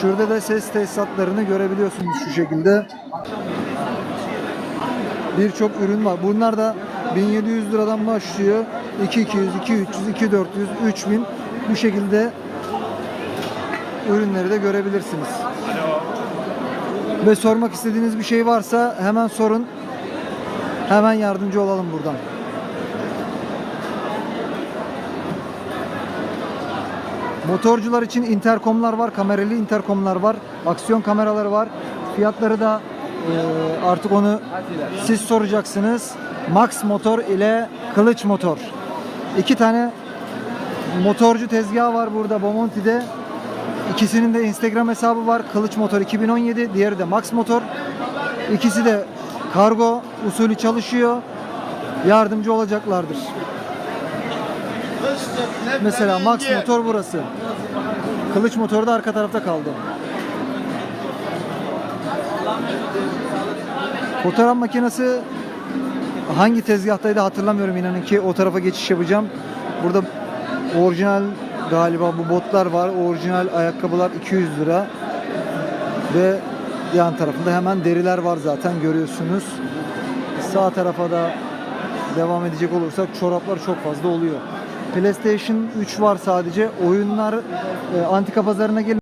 Şurada da ses tesisatlarını görebiliyorsunuz şu şekilde. Birçok ürün var. Bunlar da 1700 liradan başlıyor. 2200, 2300, 2400, 3000 bu şekilde ürünleri de görebilirsiniz. Ve sormak istediğiniz bir şey varsa hemen sorun. Hemen yardımcı olalım buradan. Motorcular için interkomlar var, kameralı interkomlar var, aksiyon kameraları var. Fiyatları da e, artık onu siz soracaksınız. Max motor ile kılıç motor. İki tane motorcu tezgahı var burada Bomonti'de. İkisinin de Instagram hesabı var. Kılıç Motor 2017, diğeri de Max Motor. İkisi de kargo usulü çalışıyor. Yardımcı olacaklardır. Mesela Max Motor burası. Kılıç Motor da arka tarafta kaldı. Fotoğraf makinesi hangi tezgahtaydı hatırlamıyorum inanın ki o tarafa geçiş yapacağım. Burada orijinal galiba bu botlar var. Orijinal ayakkabılar 200 lira. Ve yan tarafında hemen deriler var zaten görüyorsunuz. Sağ tarafa da devam edecek olursak çoraplar çok fazla oluyor. PlayStation 3 var sadece. Oyunlar e, antika pazarına gelin.